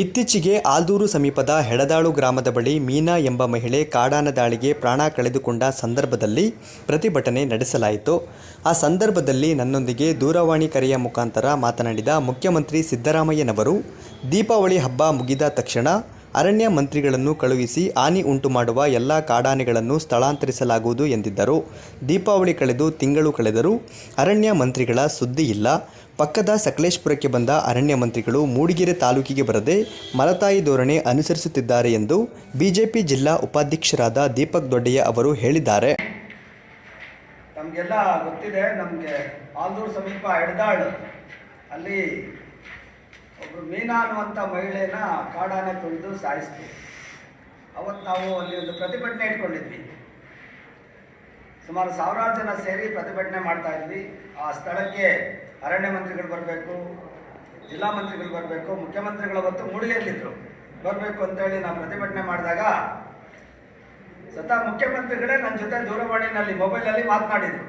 ಇತ್ತೀಚೆಗೆ ಆಲ್ದೂರು ಸಮೀಪದ ಹೆಡದಾಳು ಗ್ರಾಮದ ಬಳಿ ಮೀನಾ ಎಂಬ ಮಹಿಳೆ ಕಾಡಾನ ದಾಳಿಗೆ ಪ್ರಾಣ ಕಳೆದುಕೊಂಡ ಸಂದರ್ಭದಲ್ಲಿ ಪ್ರತಿಭಟನೆ ನಡೆಸಲಾಯಿತು. ಆ ಸಂದರ್ಭದಲ್ಲಿ ನನ್ನೊಂದಿಗೆ ದೂರವಾಣಿ ಕರೆಯ ಮುಖಾಂತರ ಮಾತನಾಡಿದ ಮುಖ್ಯಮಂತ್ರಿ ಸಿದ್ದರಾಮಯ್ಯನವರು, ದೀಪಾವಳಿ ಹಬ್ಬ ಮುಗಿದ ತಕ್ಷಣ ಅರಣ್ಯ ಮಂತ್ರಿಗಳನ್ನು ಕಳುಹಿಸಿ ಹಾನಿ ಉಂಟು ಮಾಡುವ ಎಲ್ಲ ಕಾಡಾನೆಗಳನ್ನು ಸ್ಥಳಾಂತರಿಸಲಾಗುವುದು ಎಂದಿದ್ದರು. ದೀಪಾವಳಿ ಕಳೆದು ತಿಂಗಳು ಕಳೆದರೂ ಅರಣ್ಯ ಮಂತ್ರಿಗಳ ಸುದ್ದಿ ಇಲ್ಲ. ಪಕ್ಕದ ಸಕಲೇಶ್ಪುರಕ್ಕೆ ಬಂದ ಅರಣ್ಯ ಮಂತ್ರಿಗಳು ಮೂಡಿಗೆರೆ ತಾಲೂಕಿಗೆ ಬರದೆ ಮಲತಾಯಿ ಧೋರಣೆ ಅನುಸರಿಸುತ್ತಿದ್ದಾರೆ ಎಂದು ಬಿಜೆಪಿ ಜಿಲ್ಲಾ ಉಪಾಧ್ಯಕ್ಷರಾದ ದೀಪಕ್ ದೊಡ್ಡಯ್ಯ ಅವರು ಹೇಳಿದ್ದಾರೆ. ನಮಗೆಲ್ಲ ಗೊತ್ತಿದೆ, ನಮಗೆ ಆಲ್ದೂರು ಸಮೀಪ ಎಡ್ದಾಳು. ಅಲ್ಲಿ ಒಬ್ಬರು ಮೀನಾ ಅನ್ನುವಂಥ ಮಹಿಳೆನ ಕಾಡಾನೆ ತುಳಿದು ಸಾಯಿಸ್ತೀವಿ ಅವತ್ತು ನಾವು ಅಲ್ಲಿ ಒಂದು ಪ್ರತಿಭಟನೆ ಇಟ್ಕೊಂಡಿದ್ವಿ. ಸುಮಾರು ಸಾವಿರಾರು ಜನ ಸೇರಿ ಪ್ರತಿಭಟನೆ ಮಾಡ್ತಾ ಇದ್ವಿ. ಆ ಸ್ಥಳಕ್ಕೆ ಅರಣ್ಯ ಮಂತ್ರಿಗಳು ಬರಬೇಕು, ಜಿಲ್ಲಾ ಮಂತ್ರಿಗಳು ಬರಬೇಕು, ಮುಖ್ಯಮಂತ್ರಿಗಳ ಅವತ್ತು ಮೂಡಿಗೆಯಲ್ಲಿದ್ದರು ಬರಬೇಕು ಅಂತೇಳಿ ನಾವು ಪ್ರತಿಭಟನೆ ಮಾಡಿದಾಗ ಸ್ವತಃ ಮುಖ್ಯಮಂತ್ರಿಗಳೇ ನನ್ನ ಜೊತೆ ದೂರವಾಣಿನಲ್ಲಿ ಮೊಬೈಲಲ್ಲಿ ಮಾತನಾಡಿದರು.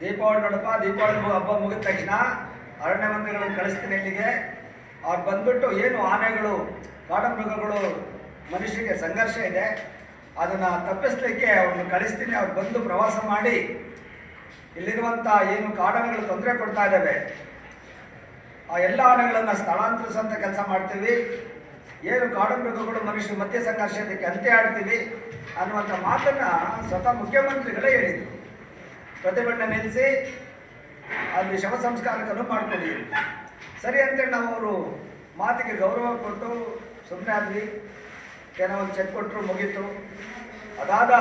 ದೀಪಾವಳಿ ನೋಡಪ್ಪ, ದೀಪಾವಳಿ ಹಬ್ಬ ಮುಗಿದ ತಕ್ಷಣ ಅರಣ್ಯ ಮಂತ್ರಿಗಳನ್ನು ಕಳಿಸ್ತೀನಿ ಇಲ್ಲಿಗೆ. ಅವ್ರು ಬಂದ್ಬಿಟ್ಟು ಏನು ಆನೆಗಳು, ಕಾಡಮೃಗಗಳು, ಮನುಷ್ಯರಿಗೆ ಸಂಘರ್ಷ ಇದೆ. ಅದನ್ನು ತಪ್ಪಿಸ್ಲಿಕ್ಕೆ ಅವ್ರನ್ನ ಕಳಿಸ್ತೀನಿ, ಅವ್ರು ಬಂದು ಪ್ರವಾಸ ಮಾಡಿ. ಇಲ್ಲಿರುವಂಥ ಏನು ಕಾಡಾನೆಗಳು ತೊಂದರೆ ಕೊಡ್ತಾ ಇದ್ದಾವೆ. ಆ ಎಲ್ಲ ಆನೆಗಳನ್ನು ಸ್ಥಳಾಂತರಿಸುವಂಥ ಕೆಲಸ ಮಾಡ್ತೀವಿ. ಏನು ಕಾಡಮೃಗಗಳು ಮನುಷ್ಯರು ಮಧ್ಯ ಸಂಘರ್ಷಕ್ಕೆ ಅಂತ್ಯ ಆಡ್ತೀವಿ ಅನ್ನುವಂಥ ಮಾತನ್ನು ಸ್ವತಃ ಮುಖ್ಯಮಂತ್ರಿಗಳೇ ಹೇಳಿದರು. ಪ್ರತಿಭಟನೆ ನಿಲ್ಲಿಸಿ ಅಲ್ಲಿ ಶವ ಸಂಸ್ಕಾರಕ್ಕನ್ನು ಮಾಡ್ಕೊಂಡಿದ್ದೀವಿ ಸರಿ ಅಂತೇಳಿ ನಾವು ಅವರು ಮಾತಿಗೆ ಗೌರವ ಕೊಟ್ಟು ಸುಮ್ಮನೆ ಆದ್ವಿ. ಒಂದು ಚೆಕ್ ಕೊಟ್ಟರು ಮುಗೀತು. ಅದಾದ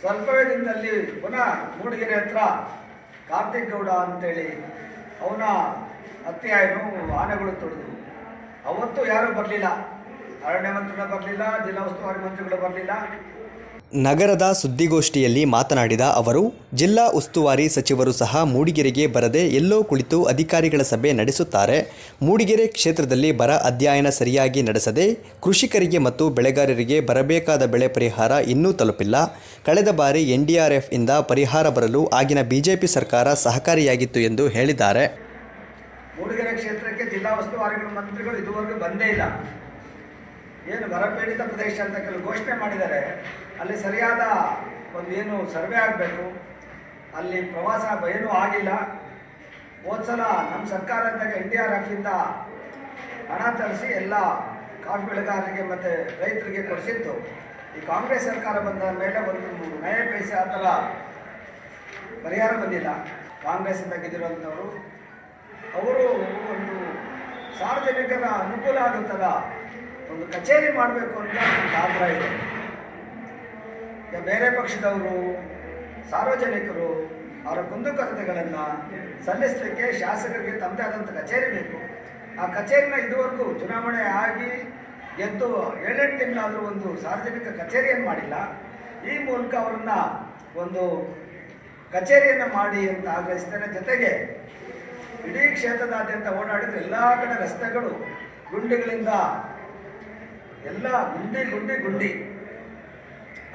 ಸ್ವಲ್ಪವೇ ದಿನದಲ್ಲಿ ಪುನಃ ಮೂಡಿಗೆರೆ ಹತ್ರ ಕಾರ್ತಿಕ್ ಗೌಡ ಅಂತೇಳಿ ಅವನ ಅತ್ತೆಯಾಯನು ಆನೆಗಳು ತುಳಿದು. ಅವತ್ತು ಯಾರೂ ಬರಲಿಲ್ಲ. ಅರಣ್ಯ ಮಂತ್ರಿಗಳು ಬರಲಿಲ್ಲ ಜಿಲ್ಲಾ ಉಸ್ತುವಾರಿ ಮಂತ್ರಿಗಳು ಬರಲಿಲ್ಲ. ನಗರದ ಸುದ್ದಿಗೋಷ್ಠಿಯಲ್ಲಿ ಮಾತನಾಡಿದ ಅವರು, ಜಿಲ್ಲಾ ಉಸ್ತುವಾರಿ ಸಚಿವರು ಸಹ ಮೂಡಿಗೆರೆಗೆ ಬರದೆ ಎಲ್ಲೋ ಕುಳಿತು ಅಧಿಕಾರಿಗಳ ಸಭೆ ನಡೆಸುತ್ತಾರೆ. ಮೂಡಿಗೆರೆ ಕ್ಷೇತ್ರದಲ್ಲಿ ಬರ ಅಧ್ಯಯನ ಸರಿಯಾಗಿ ನಡೆಸದೆ ಕೃಷಿಕರಿಗೆ ಮತ್ತು ಬೆಳೆಗಾರರಿಗೆ ಬರಬೇಕಾದ ಬೆಳೆ ಪರಿಹಾರ ಇನ್ನೂ ತಲುಪಿಲ್ಲ. ಕಳೆದ ಬಾರಿ ಎನ್ಡಿಆರ್ಎಫ್ ಇಂದ ಪರಿಹಾರ ಬರಲು ಆಗಿನ ಬಿಜೆಪಿ ಸರ್ಕಾರ ಸಹಕಾರಿಯಾಗಿತ್ತು ಎಂದು ಹೇಳಿದ್ದಾರೆ. ಮೂಡಿಗೆರೆ ಕ್ಷೇತ್ರಕ್ಕೆ ಜಿಲ್ಲಾ ಉಸ್ತುವಾರಿಗಳ, ಮಂತ್ರಿಗಳು ಇದುವರೆಗೂ ಬಂದೇ ಇಲ್ಲ. ಏನು ಬರಪೀಡಿತ ಪ್ರದೇಶ ಅಂತ ಕೆಲವು ಘೋಷಣೆ ಮಾಡಿದ್ದಾರೆ. ಅಲ್ಲಿ ಸರಿಯಾದ ಒಂದು ಏನು ಸರ್ವೆ ಆಗಬೇಕು. ಅಲ್ಲಿ ಪ್ರವಾಸ ಏನೂ ಆಗಿಲ್ಲ. ಹೋದ್ಸಲ ನಮ್ಮ ಸರ್ಕಾರ ಅಂದಾಗ ಎನ್ ಡಿ ಆರ್ ಎಫಿಂದ ಹಣ ತರಿಸಿ ಎಲ್ಲ ಕಾಫಿ ಬೆಳೆಗಾರರಿಗೆ ಮತ್ತು ರೈತರಿಗೆ ಕೊಡಿಸಿತ್ತು. ಈ ಕಾಂಗ್ರೆಸ್ ಸರ್ಕಾರ ಬಂದ ಮೇಲೆ ಒಂದು ನಯ ಪೈಸೆ ಆ ಥರ ಪರಿಹಾರ ಬಂದಿಲ್ಲ. ಕಾಂಗ್ರೆಸ್ಸಿಂದ ಗೆದ್ದಿರುವಂಥವರು. ಅವರು ಒಂದು ಸಾರ್ವಜನಿಕರ ಅನುಕೂಲ ಆಗುತ್ತಲ್ಲ ಒಂದು ಕಚೇರಿ ಮಾಡಬೇಕು ಅಂತ ಆಗ್ರಹ ಇದೆ. ಬೇರೆ ಪಕ್ಷದವರು, ಸಾರ್ವಜನಿಕರು ಅವರ ಕುಂದುಕೊರತೆಗಳನ್ನು ಸಲ್ಲಿಸಲಿಕ್ಕೆ ಶಾಸಕರಿಗೆ ತಮ್ಮದೇ ಆದಂಥ ಕಚೇರಿ ಬೇಕು. ಆ ಕಚೇರಿನ ಇದುವರೆಗೂ ಚುನಾವಣೆ ಆಗಿ ಗೆದ್ದು ಏಳೆಂಟು ತಿಂಗಳಾದರೂ ಒಂದು ಸಾರ್ವಜನಿಕ ಕಚೇರಿಯನ್ನು ಮಾಡಿಲ್ಲ. ಈ ಮೂಲಕ ಅವರನ್ನ ಒಂದು ಕಚೇರಿಯನ್ನು ಮಾಡಿ ಅಂತ ಆಗ್ರಹಿಸ್ತೇನೆ ಜೊತೆಗೆ ಇಡೀ ಕ್ಷೇತ್ರದಾದ್ಯಂತ ಓಡಾಡಿದ್ರೆ ಎಲ್ಲ ಕಡೆ ರಸ್ತೆಗಳು, ಗುಂಡಿಗಳಿಂದ ಎಲ್ಲ ಗುಂಡಿ ಗುಂಡಿ ಗುಂಡಿ.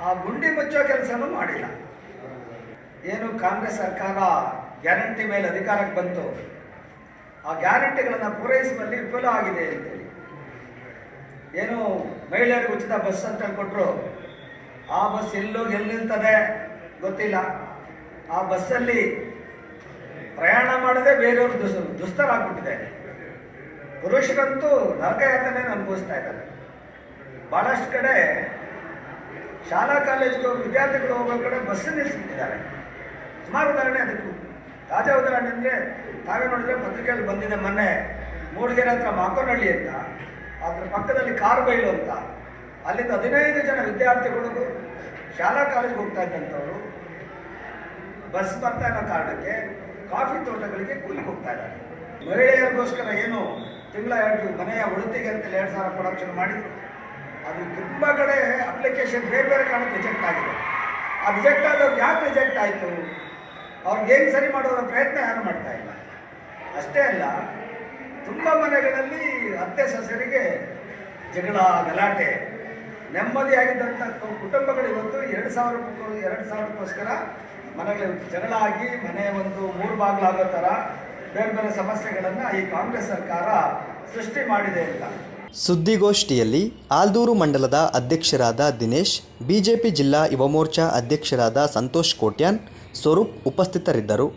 ಆ ಗುಂಡಿ ಮುಚ್ಚೋ ಕೆಲಸನೂ ಮಾಡಿಲ್ಲ. ಏನು ಕಾಂಗ್ರೆಸ್ ಸರ್ಕಾರ ಗ್ಯಾರಂಟಿ ಮೇಲೆ ಅಧಿಕಾರಕ್ಕೆ ಬಂತು? ಆ ಗ್ಯಾರಂಟಿಗಳನ್ನು ಪೂರೈಸುವಲ್ಲಿ ವಿಫಲ ಆಗಿದೆ ಅಂತೇಳಿ. ಏನು ಮಹಿಳೆಯರಿಗೆ ಉಚಿತ ಬಸ್ ಅಂತ ಹೇಳ್ಕೊಟ್ರು. ಆ ಬಸ್ ಎಲ್ಲೋಗಿ ಎಲ್ಲಿ ನಿಲ್ತದೆ ಗೊತ್ತಿಲ್ಲ. ಆ ಬಸ್ಸಲ್ಲಿ ಪ್ರಯಾಣ ಮಾಡದೆ ಬೇರೆಯವರು ದುಸ್ ದುಸ್ತರಾಗ್ಬಿಟ್ಟಿದೆ ಪುರುಷರಂತೂ ನರಕಯಾತನೆ ಅನುಭವಿಸ್ತಾ ಇದ್ದಾರೆ. ಭಾಳಷ್ಟು ಕಡೆ ಶಾಲಾ ಕಾಲೇಜಿಗೆ ಹೋಗಿ ವಿದ್ಯಾರ್ಥಿಗಳು ಹೋಗೋ ಕಡೆ ಬಸ್ ನಿಲ್ಲಿಸ್ಬಿಟ್ಟಿದ್ದಾರೆ ಸುಮಾರು ಉದಾಹರಣೆ ಅದಕ್ಕೂ. ತಾಜಾ ಉದಾಹರಣೆ ಅಂದರೆ ತಾವೇ ನೋಡಿದ್ರೆ ಪತ್ರಿಕೆಯಲ್ಲಿ ಬಂದಿದೆ ಮೊನ್ನೆ, ಮೂಡಿಗೆರೆ ಹತ್ರ ಮಾಕೋನಹಳ್ಳಿ ಅಂತ, ಅದರ ಪಕ್ಕದಲ್ಲಿ ಕಾರ್ ಬೈಲು ಅಂತ. ಅಲ್ಲಿಂದ ಹದಿನೈದು ಜನ ವಿದ್ಯಾರ್ಥಿಗಳು ಶಾಲಾ ಕಾಲೇಜ್ಗೆ ಹೋಗ್ತಾ ಇದ್ದಂಥವರು ಬಸ್ ಬರ್ತಾ ಇರೋ ಕಾರಣಕ್ಕೆ ಕಾಫಿ ತೋಟಗಳಿಗೆ ಕೂಲಿಗೆ ಹೋಗ್ತಾ ಇದ್ದಾರೆ. ಮಹಿಳೆಯರಿಗೋಸ್ಕರ ಏನು ತಿಂಗಳ ಎರಡು ಮನೆಯ ಉಳಿತಿಗೆ ಅಂತ ಎರಡು ಸಾವಿರ ಶುರು ಮಾಡಿದ್ರು. ಅದು ತುಂಬ ಕಡೆ ಅಪ್ಲಿಕೇಶನ್ ಬೇರೆ ಬೇರೆ ಕಾರಣಕ್ಕೆ ರಿಜೆಕ್ಟ್ ಆಗಿದೆ. ಆ ರಿಜೆಕ್ಟ್ ಆದವ್ರು ಯಾಕೆ ರಿಜೆಕ್ಟ್ ಆಯಿತು? ಅವ್ರಿಗೆ ಏನು ಸರಿ ಮಾಡೋರ ಪ್ರಯತ್ನ ಯಾರು ಮಾಡ್ತಾ ಇಲ್ಲ? ಅಷ್ಟೇ ಅಲ್ಲ, ತುಂಬ ಮನೆಗಳಲ್ಲಿ ಅತ್ತೆ ಸಸರಿಗೆ ಜಗಳ, ಗಲಾಟೆ ನೆಮ್ಮದಿಯಾಗಿದ್ದಂಥ ಕುಟುಂಬಗಳು ಇವತ್ತು ಎರಡು ಸಾವಿರ ಎರಡು ಸಾವಿರಕ್ಕೋಸ್ಕರ ಮನೆಗಳಲ್ಲಿ ಜಗಳ ಆಗಿ ಮನೆ ಒಂದು ಮೂರು ಬಾಗಿಲಾಗೋ ಥರ ಬೇರೆ ಬೇರೆ ಸಮಸ್ಯೆಗಳನ್ನು ಈ ಕಾಂಗ್ರೆಸ್ ಸರ್ಕಾರ ಸೃಷ್ಟಿ ಮಾಡಿದೆ ಅಂತ. ಸುದ್ದಿಗೋಷ್ಠಿಯಲ್ಲಿ ಆಲ್ದೂರು ಮಂಡಲದ ಅಧ್ಯಕ್ಷರಾದ ದಿನೇಶ್ ಬಿಜೆಪಿ ಜಿಲ್ಲಾ ಯುವಮೋರ್ಚಾ ಅಧ್ಯಕ್ಷರಾದ ಸಂತೋಷ್ ಕೋಟ್ಯಾನ್ ಸ್ವರೂಪ್ ಉಪಸ್ಥಿತರಿದ್ದರು.